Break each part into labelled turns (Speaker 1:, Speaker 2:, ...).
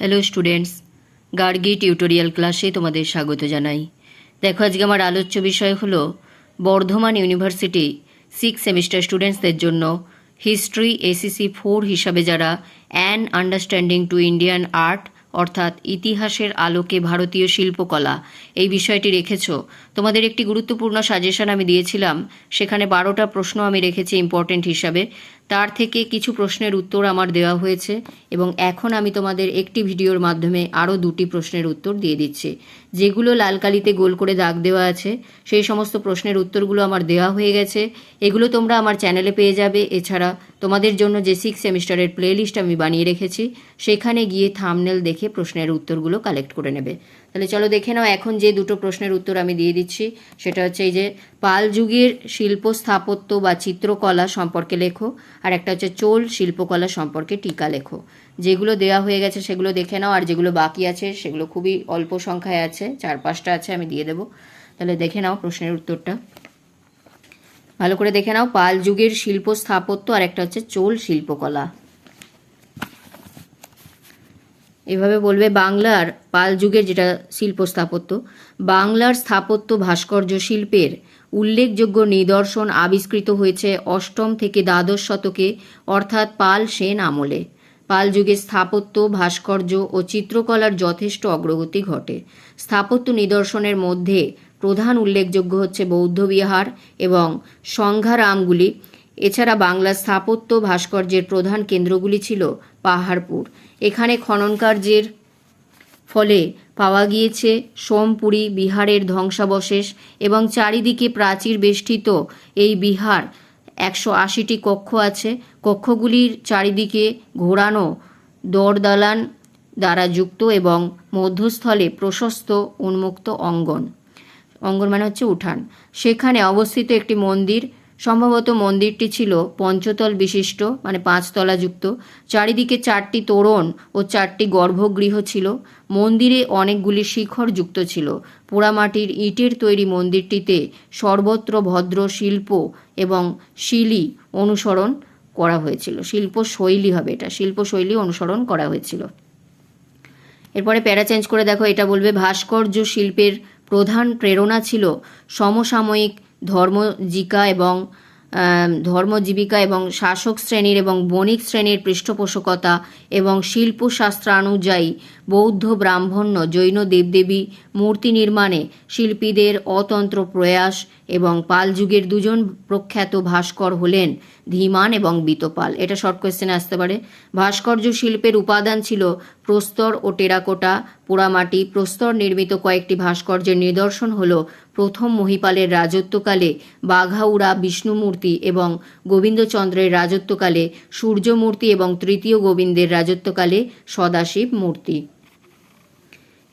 Speaker 1: Hello students Gargi tutorial ক্লাসে তোমাদের স্বাগত জানাই। দেখো, আজকে আমার আলোচ্য বিষয় হলো, বর্ধমান ইউনিভার্সিটি সিক্স সেমিস্টার স্টুডেন্টসদের জন্য হিস্ট্রি এসিসি ফোর হিসাবে যারা an understanding to Indian art অর্থাৎ ইতিহাসের আলোকে ভারতীয় শিল্পকলা, এই বিষয়টি রেখেছো। তোমাদের একটি গুরুত্বপূর্ণ সাজেশন আমি দিয়েছিলাম, সেখানে বারোটা প্রশ্ন আমি রেখেছি ইম্পর্টেন্ট হিসাবে। তার থেকে কিছু প্রশ্নের উত্তর আমার দেওয়া হয়েছে এবং এখন আমি তোমাদের একটি ভিডিওর মাধ্যমে আরও দুটি প্রশ্নের উত্তর দিয়ে দিচ্ছি। যেগুলো লাল কালিতে গোল করে দাগ দেওয়া আছে, সেই সমস্ত প্রশ্নের উত্তরগুলো আমার দেওয়া হয়ে গেছে। এগুলো তোমরা আমার চ্যানেলে পেয়ে যাবে। এছাড়া তোমাদের জন্য যে সিক্স সেমিস্টারের প্লেলিস্ট আমি বানিয়ে রেখেছি, সেখানে গিয়ে থামনেল দেখে প্রশ্নের উত্তরগুলো কালেক্ট করে নেবে। তাহলে চলো দেখে নাও, এখন যে দুটো প্রশ্নের উত্তর আমি দিয়ে দিচ্ছি, সেটা হচ্ছে এই যে, পাল যুগের শিল্প স্থাপত্য বা চিত্রকলা সম্পর্কে লেখো, আর একটা হচ্ছে চোল শিল্পকলা সম্পর্কে টিকা লেখো। যেগুলো দেওয়া হয়ে গেছে সেগুলো দেখে নাও, আর যেগুলো বাকি আছে সেগুলো খুবই অল্প সংখ্যায় আছে, চার পাঁচটা আছে, আমি দিয়ে দেবো। তাহলে দেখে নাও প্রশ্নের উত্তরটা। ভালো করে দেখে নাও, পাল যুগের শিল্প স্থাপত্য, আর একটা হচ্ছে চোল শিল্পকলা। এভাবে বলবে, বাংলার পাল যুগের যেটা শিল্প স্থাপত্য, বাংলার স্থাপত্য ভাস্কর্য শিল্পের উল্লেখযোগ্য নিদর্শন আবিষ্কৃত হয়েছে অষ্টম থেকে দ্বাদশ শতকে, অর্থাৎ পাল সেন আমলে। পাল যুগে স্থাপত্য, ভাস্কর্য ও চিত্রকলার যথেষ্ট অগ্রগতি ঘটে। স্থাপত্য নিদর্শনের মধ্যে প্রধান উল্লেখযোগ্য হচ্ছে বৌদ্ধবিহার এবং সংঘারামগুলি এছাড়া বাংলা স্থাপত্য ভাস্কর্যের প্রধান কেন্দ্রগুলি ছিল পাহাড়পুর। এখানে খনন কার্যের ফলে পাওয়া গিয়েছে সোমপুরী বিহারের ধ্বংসাবশেষ এবং চারিদিকে প্রাচীর বেষ্টিত এই বিহার। একশো আশিটি কক্ষ আছে। কক্ষগুলির চারিদিকে ঘোরানো দরদালান দ্বারা যুক্ত এবং মধ্যস্থলে প্রশস্ত উন্মুক্ত অঙ্গন। অঙ্গন মানে হচ্ছে উঠান। সেখানে অবস্থিত একটি মন্দির সম্ভবত মন্দিরটি ছিল পঞ্চতল বিশিষ্ট মানে পাঁচতলা যুক্ত। চারিদিকে চারটি তোরণ ও চারটি গর্ভগৃহ ছিল। মন্দিরে অনেকগুলি শিখর যুক্ত ছিল। পোড়ামাটির ইটের তৈরি মন্দিরটিতে সর্বত্র ভদ্র শিল্প এবং শিলি অনুসরণ করা হয়েছিল। শিল্প শৈলী হবে এটা। শিল্পশৈলী অনুসরণ করা হয়েছিল। এরপরে প্যারা চেঞ্জ করে দেখো, এটা বলবে ভাস্কর্য শিল্পের প্রধান প্রেরণা ছিল সমসাময়িক ধর্মজিকা এবং ধর্মজীবিকা এবং শাসক শ্রেণির এবং বণিক শ্রেণির পৃষ্ঠপোষকতা এবং শিল্পশাস্ত্রানুযায়ী বৌদ্ধ ব্রাহ্মণ্য জৈন দেবদেবী মূর্তি নির্মাণে শিল্পীদের অতন্ত্র প্রয়াস এবং পাল যুগের দুজন প্রখ্যাত ভাস্কর হলেন ধীমান এবং বিতপাল। এটা শর্ট কোয়েশ্চেনে আসতে পারে। ভাস্কর্য শিল্পের উপাদান ছিল প্রস্তর ও টেরাকোটা, পোড়ামাটি। প্রস্তর নির্মিত কয়েকটি ভাস্কর্যের নিদর্শন হল প্রথম মহিপালের রাজত্বকালে বাঘাউড়া বিষ্ণুমূর্তি এবং গোবিন্দচন্দ্রের রাজত্বকালে সূর্যমূর্তি এবং তৃতীয় গোবিন্দের রাজত্বকালে সদাশিব মূর্তি।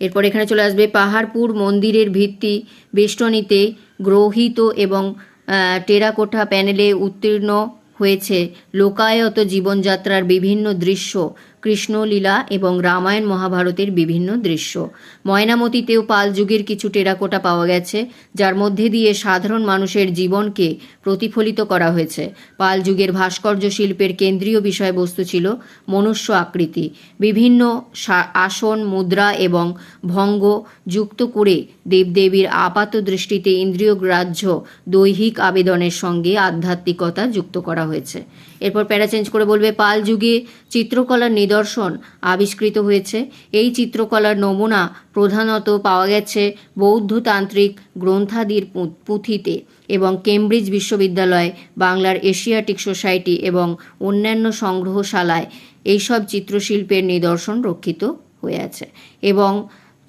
Speaker 1: এরপর এখানে চলে আসবে পাহাড়পুর মন্দিরের ভিত্তি। বেষ্টনীতে গ্রহিত এবং টেরাকোঠা প্যানেলে উত্তীর্ণ হয়েছে লোকায়ত জীবনযাত্রার বিভিন্ন দৃশ্য। কৃষ্ণলীলা এবং রামায়ণ মহাভারতের বিভিন্ন দৃশ্য। ময়নামতিতেও পাল যুগের কিছু টেরাকোটা পাওয়া গেছে, যার মধ্যে দিয়ে সাধারণ মানুষের জীবনকে প্রতিফলিত করা হয়েছে। পাল যুগের ভাস্কর্য শিল্পের কেন্দ্রীয় বিষয়বস্তু ছিল মনুষ্য আকৃতি। বিভিন্ন আসন, মুদ্রা এবং ভঙ্গ যুক্ত করে দেবদেবীর আপাত দৃষ্টিতে ইন্দ্রিয় গ্রাহ্য দৈহিক আবেদনের সঙ্গে আধ্যাত্মিকতা যুক্ত করা হয়েছে। এরপর প্যারা চেঞ্জ করে বলবে, পাল যুগে চিত্রকলার নিদর্শন আবিষ্কৃত হয়েছে। এই চিত্রকলার নমুনা প্রধানত পাওয়া গেছে বৌদ্ধতান্ত্রিক গ্রন্থাদির পুঁথিতে এবং কেমব্রিজ বিশ্ববিদ্যালয়, বাংলার এশিয়াটিক সোসাইটি এবং অন্যান্য সংগ্রহশালায় এইসব চিত্রশিল্পের নিদর্শন রক্ষিত হয়ে আছে এবং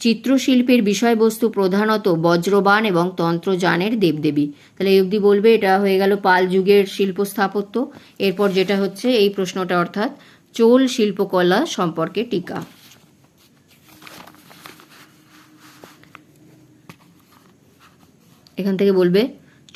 Speaker 1: চিত্রশিল্পের বিষয়বস্তু প্রধানত বজ্রবান এবং তন্ত্রযানের দেবদেবী। তাহলে এই অবধি বলবে এটা হয়ে গেল পাল যুগের শিল্প স্থাপত্য এরপর যেটা হচ্ছে এই প্রশ্নটা অর্থাৎ চোল শিল্পকলা সম্পর্কে টিকা। এখান থেকে বলবে,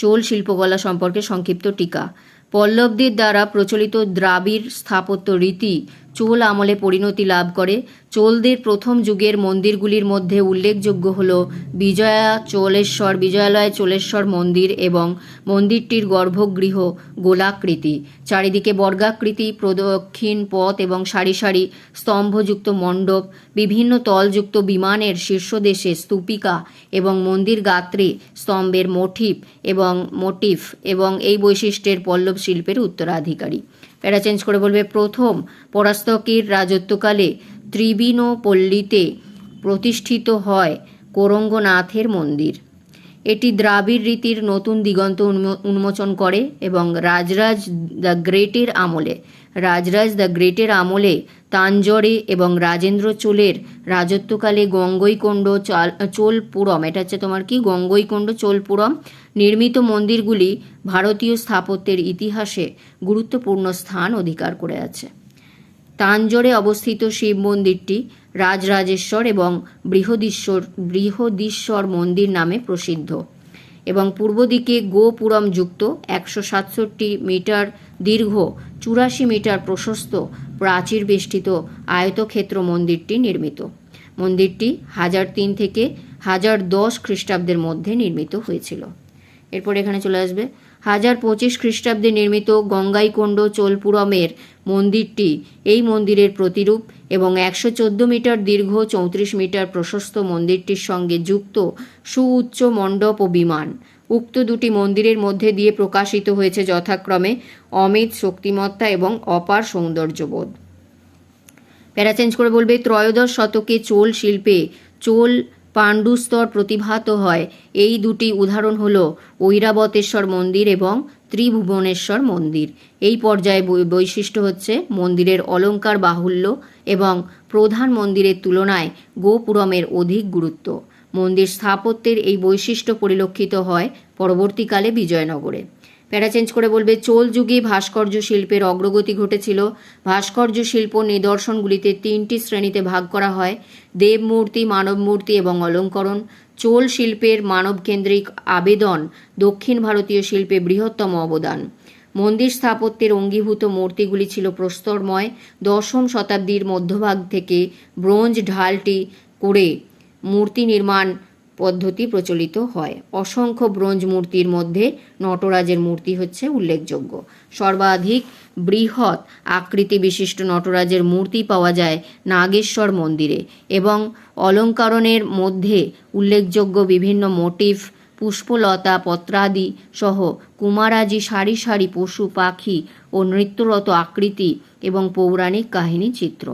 Speaker 1: চোল শিল্পকলা সম্পর্কে সংক্ষিপ্ত টিকা। পল্লবদের দ্বারা প্রচলিত দ্রাবিড় স্থাপত্য রীতি চোল আমলে পরিণতি লাভ করে। চোলদের প্রথম যুগের মন্দিরগুলির মধ্যে উল্লেখযোগ্য হল বিজয়া চোলেশ্বর, বিজয়ালয় চোলেশ্বর মন্দির এবং মন্দিরটির গর্ভগৃহ গোলাকৃতি। চারিদিকে বর্গাকৃতি, প্রদক্ষিণ পথ এবং সারি সারি স্তম্ভযুক্ত মণ্ডপ, বিভিন্ন তলযুক্ত বিমানের শীর্ষদেশে স্তূপিকা এবং মন্দির গাত্রে, স্তম্ভের মোটিফ এবং মোটিফ এবং এই বৈশিষ্ট্যের পল্লব শিল্পের উত্তরাধিকারী। প্যারা চেঞ্জ করে বলবে, প্রথম পরাস্তকীর রাজত্বকালে ত্রিবিনোপল্লীতে প্রতিষ্ঠিত হয় কোরঙ্গনাথের মন্দির। এটি দ্রাবিড় রীতির নতুন দিগন্ত উন্মোচন করে এবং রাজরাজ দ্য গ্রেটের আমলে, রাজরাজ দ্য গ্রেটের আমলে তাঞ্জরে এবং রাজেন্দ্র চোলের রাজত্বকালে গঙ্গৈকোণ্ড চাল, চোলপুরম, এটা হচ্ছে তোমার কি? গঙ্গৈকোণ্ড চোলপুরম নির্মিত মন্দিরগুলি ভারতীয় স্থাপত্যের ইতিহাসে গুরুত্বপূর্ণ স্থান অধিকার করে আছে। তাঞ্জোরে অবস্থিত শিব মন্দিরটি রাজরাজেশ্বর এবং বৃহদীশ্বর বৃহদীশ্বর মন্দির নামে প্রসিদ্ধ এবং পূর্ব দিকে গোপুরম যুক্ত একশো সাতষট্টি মিটার দীর্ঘ চুরাশি মিটার প্রশস্ত প্রাচীর বেষ্টিত আয়তক্ষেত্র মন্দিরটি নির্মিত। মন্দিরটি হাজার তিন থেকে হাজার দশ খ্রিস্টাব্দের মধ্যে নির্মিত হয়েছিল। এরপর এখানে চলে আসবে। হাজার পঁচিশ খ্রিস্টাব্দে নির্মিত গঙ্গাইকোণ্ড চোলপুরমের মন্দিরটি এই মন্দিরের প্রতিরূপ এবং একশো চোদ্দ মিটার দীর্ঘ, চৌত্রিশ মিটার প্রশস্ত মন্দিরটির সঙ্গে যুক্ত সুউচ্চ মণ্ডপ ও বিমান। উক্ত দুটি মন্দিরের মধ্যে দিয়ে প্রকাশিত হয়েছে যথাক্রমে অমিত শক্তিমত্তা এবং অপার সৌন্দর্যবোধ। প্যারা চেঞ্জ করে বলবে, ত্রয়োদশ শতকে চোল শিল্পে চোল পাণ্ডুস্তর প্রতিভাত হয়। এই দুটি উদাহরণ হল ঐরাবতেশ্বর মন্দির এবং ত্রিভুবনেশ্বর মন্দির। এই পর্যায়ে বৈশিষ্ট্য হচ্ছে মন্দিরের অলঙ্কার বাহুল্য এবং প্রধান মন্দিরের তুলনায় গোপুরমের অধিক গুরুত্ব। মন্দির স্থাপত্যের এই বৈশিষ্ট্য পরিলক্ষিত হয় পরবর্তীকালে বিজয়নগরে। প্যারা চেঞ্জ করে বলবে, চোল যুগে ভাস্কর্য শিল্পের অগ্রগতি ঘটেছিল। ভাস্কর্য শিল্প নিদর্শনগুলিতে তিনটি শ্রেণীতে ভাগ করা হয়, দেবমূর্তি মানব মূর্তি এবং অলঙ্করণ। চোল শিল্পের মানবকেন্দ্রিক আবেদন দক্ষিণ ভারতীয় শিল্পে বৃহত্তম অবদান। মন্দির স্থাপত্যের অঙ্গীভূত মূর্তিগুলি ছিল প্রস্তরময়। দশম শতাব্দীর মধ্যভাগ থেকে ব্রোঞ্জ ঢালটি করে মূর্তি নির্মাণ পদ্ধতি প্রচলিত হয়। অসংখ্য ব্রোঞ্জ মূর্তির মধ্যে নটরাজের মূর্তি হচ্ছে উল্লেখযোগ্য। সর্বাধিক বৃহৎ আকৃতি বিশিষ্ট নটরাজের মূর্তি পাওয়া যায় নাগেশ্বর মন্দিরে এবং অলঙ্করণের মধ্যে উল্লেখযোগ্য বিভিন্ন মোটিফ পুষ্পলতা, পত্রাদি সহ কুমারাজি সারি সারি পশু, পাখি ও নৃত্যরত আকৃতি এবং পৌরাণিক কাহিনী চিত্র।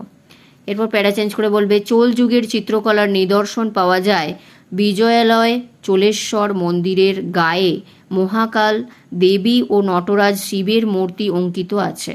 Speaker 1: এরপর প্যারা চেঞ্জ করে বলবে, চোল যুগের চিত্রকলার নিদর্শন পাওয়া যায় বিজয়ালয় চোলেশ্বর মন্দিরের গায়ে মহাকাল দেবী ও নটরাজ শিবের মূর্তি অঙ্কিত আছে।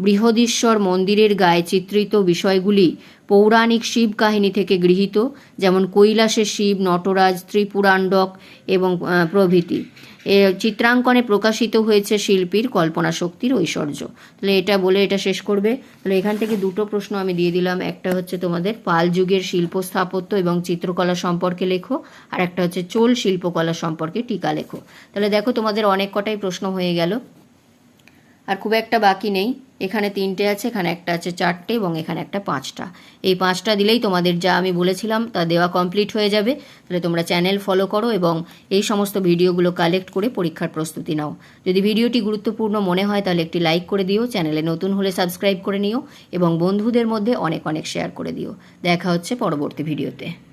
Speaker 1: বৃহদীশ্বর মন্দিরের গায়ে চিত্রিত বিষয়গুলি পৌরাণিক শিব কাহিনী থেকে গৃহীত, যেমন কৈলাসের শিব, নটরাজ, ত্রিপুরাণ্ডক এবং প্রভৃতি। এ চিত্রাঙ্কনে প্রকাশিত হয়েছে শিল্পীর কল্পনা শক্তির ঐশ্বর্য। তাহলে এটা বলে এটা শেষ করবে। তাহলে এখান থেকে দুটো প্রশ্ন আমি দিয়ে দিলাম। একটা হচ্ছে তোমাদের পাল যুগের শিল্প স্থাপত্য এবং চিত্রকলা সম্পর্কে লেখো, আর একটা হচ্ছে চোল শিল্পকলা সম্পর্কে টিকা লেখো। তাহলে দেখো তোমাদের অনেক কটাই প্রশ্ন হয়ে গেল। আর খুব একটা বাকি নেই। এখানে তিনটে আছে, এখানে একটা আছে চারটে এবং এখানে একটা পাঁচটা। এই পাঁচটা দিলেই তোমাদের যা আমি বলেছিলাম, তা দেওয়া কমপ্লিট হয়ে যাবে। তাহলে তোমরা চ্যানেল ফলো করো এবং এই সমস্ত ভিডিওগুলো কালেক্ট করে পরীক্ষার প্রস্তুতি নাও। যদি ভিডিওটি গুরুত্বপূর্ণ মনে হয়, তাহলে একটি লাইক করে দিও, চ্যানেলে নতুন হলে সাবস্ক্রাইব করে নিও এবং বন্ধুদের মধ্যে অনেক অনেক শেয়ার করে দিও। দেখা হচ্ছে পরবর্তী ভিডিওতে।